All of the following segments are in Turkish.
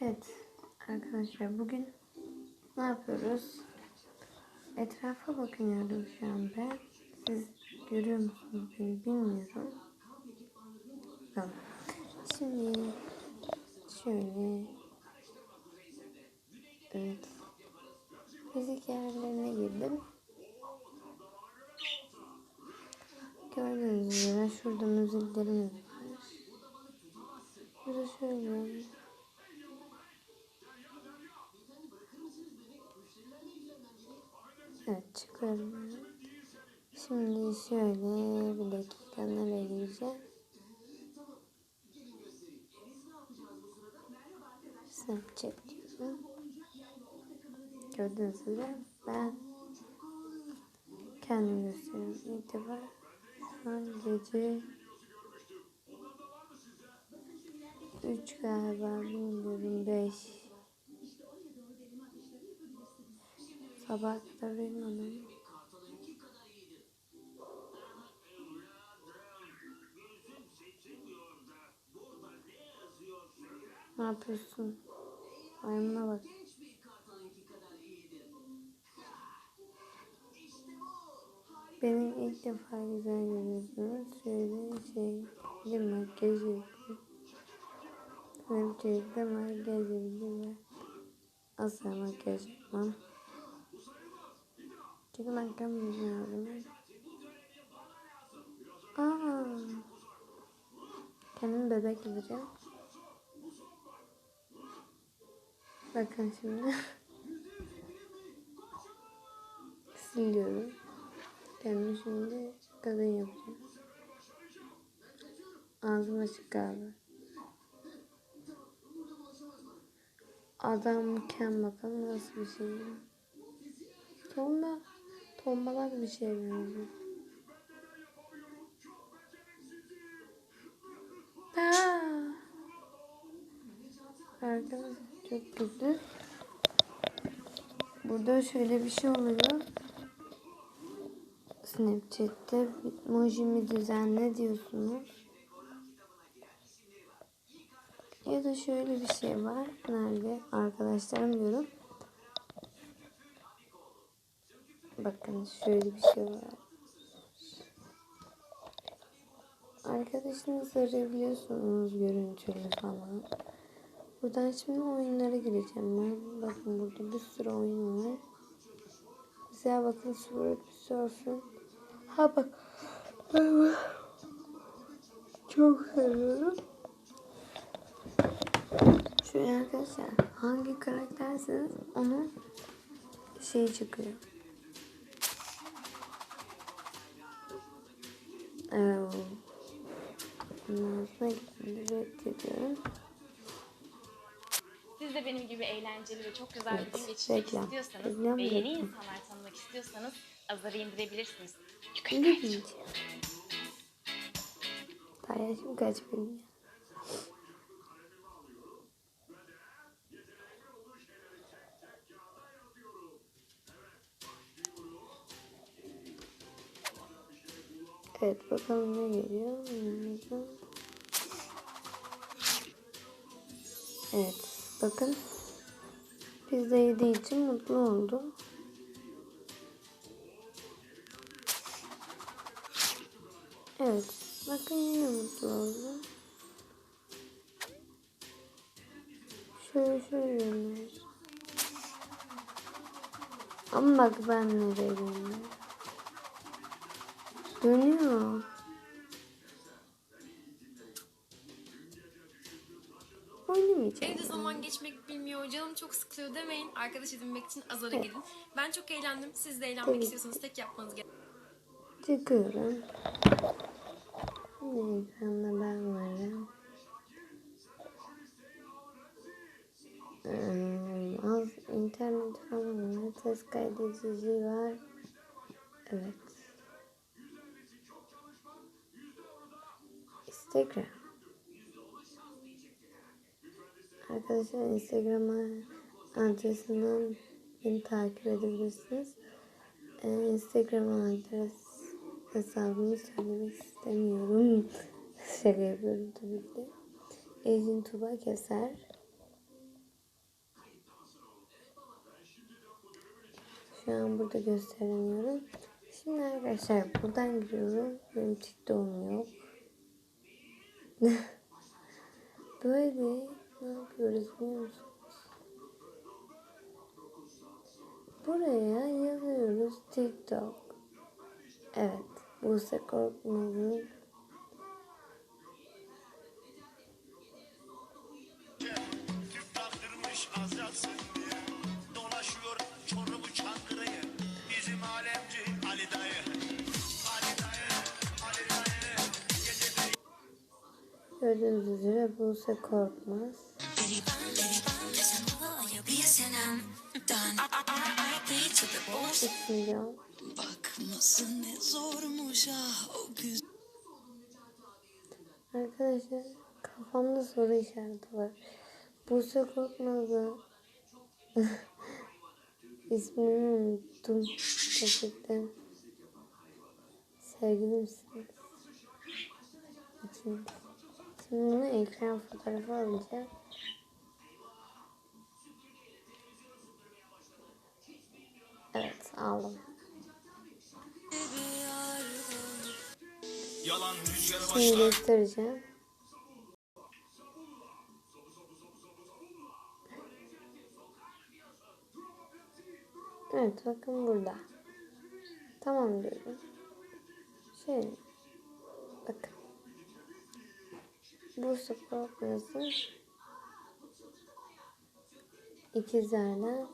Evet arkadaşlar bugün ne yapıyoruz? Etrafa bakıyorum şu an ben. Siz görüyor musunuz bilmiyorum. Şimdi şöyle evet fizik yerlerine girdim. Gördüğünüz üzere şurada müziklerimiz var. Burada şöyle Evet çıkıyorum. Şimdi şöyle bir dakika nereye gireceğim? Snapchat diyorum. Gördüğünüz üzere ben kendim gösteriyorum. İlk defa gece 3 galiba bilmiyorum 5 Sabah kadar uyumadım. Ne yapıyorsun? Maymuna bak. Beni ilk defa güzel görüyorsunuz. Şöyle şey, bir makyaj yapıyor. Snapchat'te makyaj yapıyor. Asla makyaj yapmam. Çünkü ben bilmiyorum. Aa. Kendim bebek yapacağım. Bakın şimdi. Siliyorum. Kendimi şimdi kadın yapacağım. Ağzım açık galiba. Adamken bakalım nasıl bir şey. Tomba, tombalak bir şey. Aa! Arkadaşlar çok kötü. Burada şöyle bir şey oluyor. Snapchat'te emojimi düzenle diyorsunuz. Ya da şöyle bir şey var. Nerede? Arkadaşlarım diyorum. Bakın şöyle bir şey var. Arkadaşınızı arayabiliyorsunuz görüntülü falan. Buradan şimdi oyunlara gireceğim ben. Bakın burada bir sürü oyun var. Mesela bakın Sword Surfing. Ha bak. Çok seviyorum. Şöyle arkadaşlar hangi karakterseniz onun şey çıkıyor. Sonra reddediyorum. Siz de benim gibi eğlenceli ve çok güzel bir gün geçirmek reklam. istiyorsanız Reklam, ve yeni reklam. insanlar tanımak istiyorsanız Azar'ı indirebilirsiniz. Diyeceğim? Daha yaşım kaç benim? Evet bakalım ne geliyor. Evet bakın. Pizza yediği için mutlu oldu. Evet. Bakın yine mutlu oldu. Şöyle şöyle. Ama bak ben nereye dönüyorum. Dönüyor. Oynamayacağım. Evde zaman geçmek bilmiyor, canım çok sıkılıyor demeyin. Arkadaş edinmek için Azar'a Evet. gidin. Ben çok eğlendim. Siz de eğlenmek Tabii. istiyorsanız tek yapmanız gereken Çıkıyorum. Yine ekranda ben varım. Ee, az internet falan var. Ses kaydedici var. Evet. Instagram. Arkadaşlar Instagram adresinden beni takip edebilirsiniz. Ee, Instagram adres hesabını söylemek istemiyorum. Şaka yapıyorum tabii ki. Ejin Tuba Keser. Şu an burada gösteremiyorum. Şimdi arkadaşlar buradan giriyorum. Benim TikTok'um yok. Böyle ne yapıyoruz biliyor musunuz? Buraya yazıyoruz TikTok. Evet. Buse Korkmaz'ın gördüğünüz üzere Buse Korkmaz. Güzel. Arkadaşlar kafamda soru işareti var. Buse Korkmaz'ı ismini unuttum. Gerçekten sevgilimsiniz. İkiniz. Bunu ekran fotoğrafı alacağım. Evet aldım. Yalan rüzgarı Şimdi göstereceğim. Evet bakın burada. Tamam diyorum. Şey Bu spor burası. İkizlerden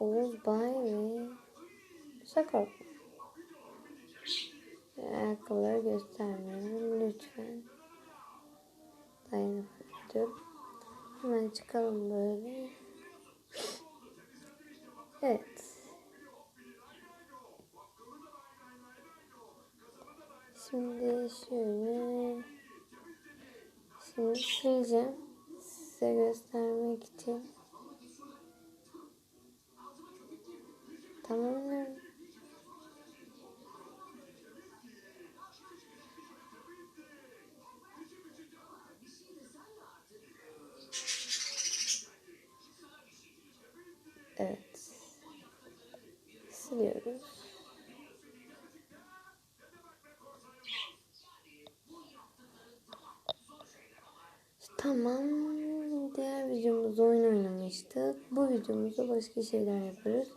Oğuz Bay ve Sakar. Ayakkabıları göstermiyorum lütfen. Dayanıklı ediyorum. Hemen çıkalım böyle. Evet. Şimdi şöyle Şimdi sileceğim size göstermek için. Tamamlıyorum. Evet. Siliyoruz. Tamam. Diğer videomuzda oyun oynamıştık. Bu videomuzda başka şeyler yapıyoruz.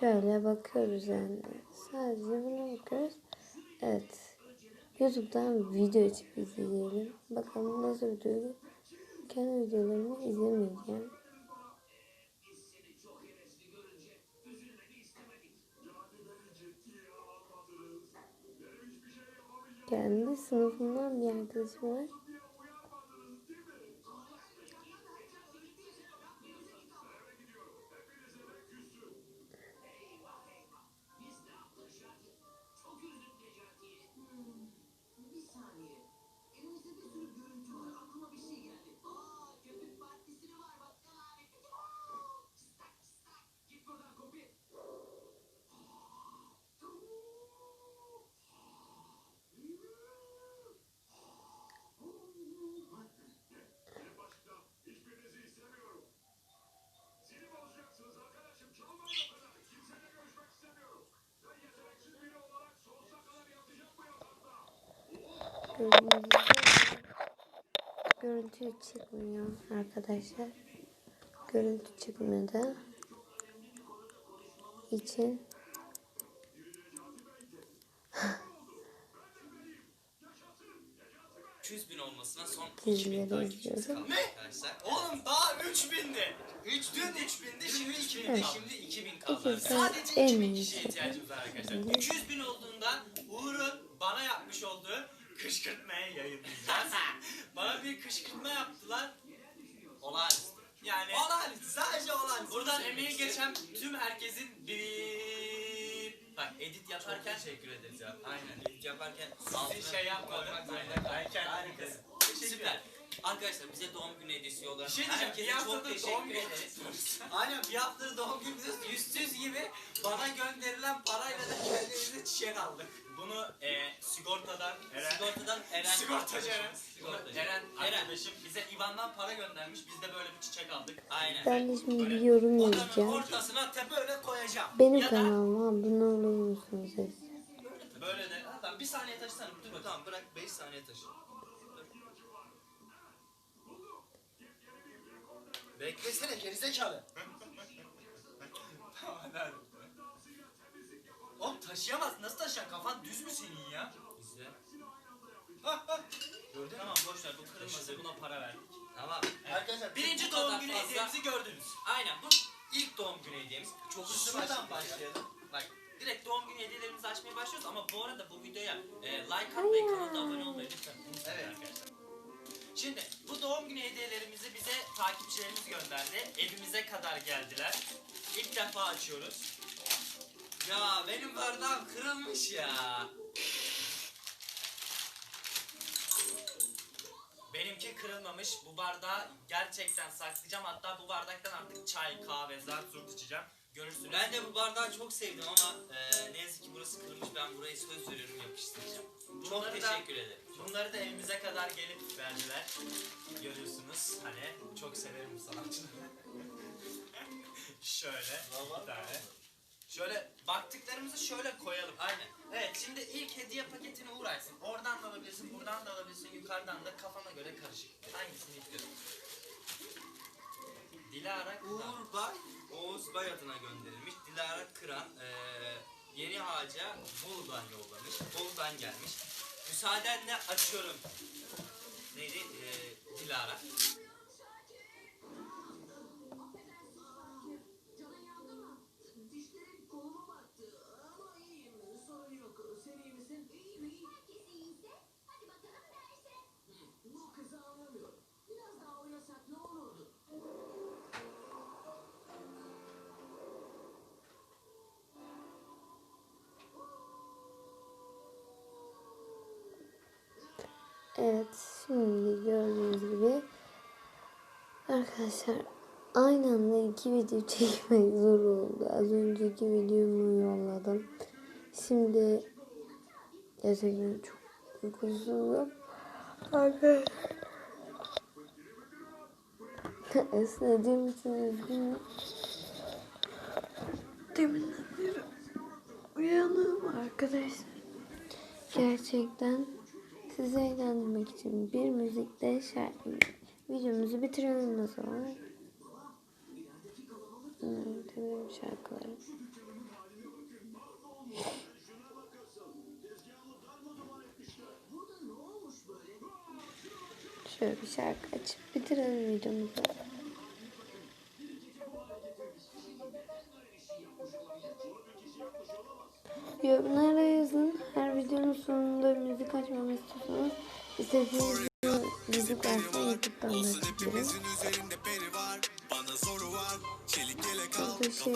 Şöyle bakıyoruz yani. Sadece buna bakıyoruz. Evet. YouTube'dan video açıp izleyelim. Bakalım nasıl bir duygu. Kendi videolarımı izlemeyeceğim. Kendi sınıfımdan bir arkadaşım var. Görüntü çıkmıyor arkadaşlar. Görüntü çıkmadı. için 200 bin olmasına son Dizileri 2000 takipçimiz kaldı arkadaşlar. Oğlum daha 3000'di. 3 dün 3000'di şimdi 2000'di. Evet. Şimdi 2000 kaldı. Sadece en 2000 iyi kişiye ihtiyacımız var arkadaşlar. 200 bin olduğunda olduğu kışkırtmayı yayınlayacağız. bana bir kışkırtma yaptılar. Olağanüstü. Yani olağanüstü. Sadece olağanüstü. Buradan emeği geçen tüm herkesin bir Bak edit yaparken teşekkür ederiz ya. Aynen edit yaparken altına şey yapmadım. Aynen. Aynen. Harikasın. Süper. Arkadaşlar bize doğum günü hediyesi yollayan şey herkese çok teşekkür ederiz. Aynen bir haftadır doğum günü diyoruz. Yüzsüz gibi bana gönderilen parayla da kendimize çiçek aldık. Bunu e, sigortadan Eren, Sigortadan Eren. sigortacı Eren, Sigortacı. Eren Eren. arkadaşım bize IBAN'dan para göndermiş. Biz de böyle bir çiçek aldık. Aynen. Ben de şimdi bir yorum Odanın yazacağım. ortasına te böyle koyacağım. Benim ya da kanalıma abone olur musunuz? böyle de tamam, bir saniye taşısana. Dur tamam bırak 5 saniye taşı. Beklesene gerizekalı. Tamam, hadi, hadi. Oğlum taşıyamaz. Nasıl taşıyacaksın? Kafan düz mü senin ya? İzle. Gördün Tamam boş ver. Bu kırılmasın. Buna para verdik. Tamam. Arkadaşlar Birinci Bu kadar doğum günü fazla- hediyemizi gördünüz. Aynen bu ilk doğum günü hediyemiz. Çok hızlı Şuradan başlayalım. başlayalım. Bak direkt doğum günü hediyelerimizi açmaya başlıyoruz ama bu arada bu videoya e, like atmayı, kanala abone olmayı lütfen unutmayın Evet. arkadaşlar. Şimdi bu doğum günü hediyelerimizi bize takipçilerimiz gönderdi. Evimize kadar geldiler. İlk defa açıyoruz. Ya benim bardağım kırılmış ya. Benimki kırılmamış. Bu bardağı gerçekten saklayacağım. Hatta bu bardaktan artık çay, kahve, zart içeceğim. Görürsünüz. Ben de bu bardağı çok sevdim ama e, ne yazık ki burası kırılmış. Ben burayı söz veriyorum yapıştıracağım. Çok Bunları da- teşekkür ederim. Bunları da evimize kadar gelip verdiler. Görüyorsunuz hani çok severim sanatçıları. şöyle bir tane. Şöyle baktıklarımızı şöyle koyalım. Aynen. Evet şimdi ilk hediye paketini uğraşsın. Oradan da alabilirsin, buradan da alabilirsin, yukarıdan da kafana göre karışık. Hangisini istiyorsun? Dilara Kıran. Uğur Bay, Oğuz Bay adına gönderilmiş. Dilara Kıran, e, Yeni Ağaca Bolu'dan yollamış. Bolu'dan gelmiş. Müsaadenle açıyorum. Neydi? E, Dilara. Evet şimdi gördüğünüz gibi arkadaşlar aynı anda iki video çekmek zor oldu. Az önceki videomu yolladım. Şimdi gerçekten çok uykusuzum. Arkadaşlar esnediğim için üzgünüm. Deminden beri uyanığım arkadaşlar. Gerçekten sizi eğlendirmek için bir müzikle şarkı videomuzu bitirelim o zaman. Evet, benim şarkılarım. Şöyle bir şarkı açıp bitirelim videomuzu. Yorumlara yazın. Videonun sonunda müzik açmamı istiyorsanız istediğiniz müzik varsa YouTube'dan da yelek Burada şey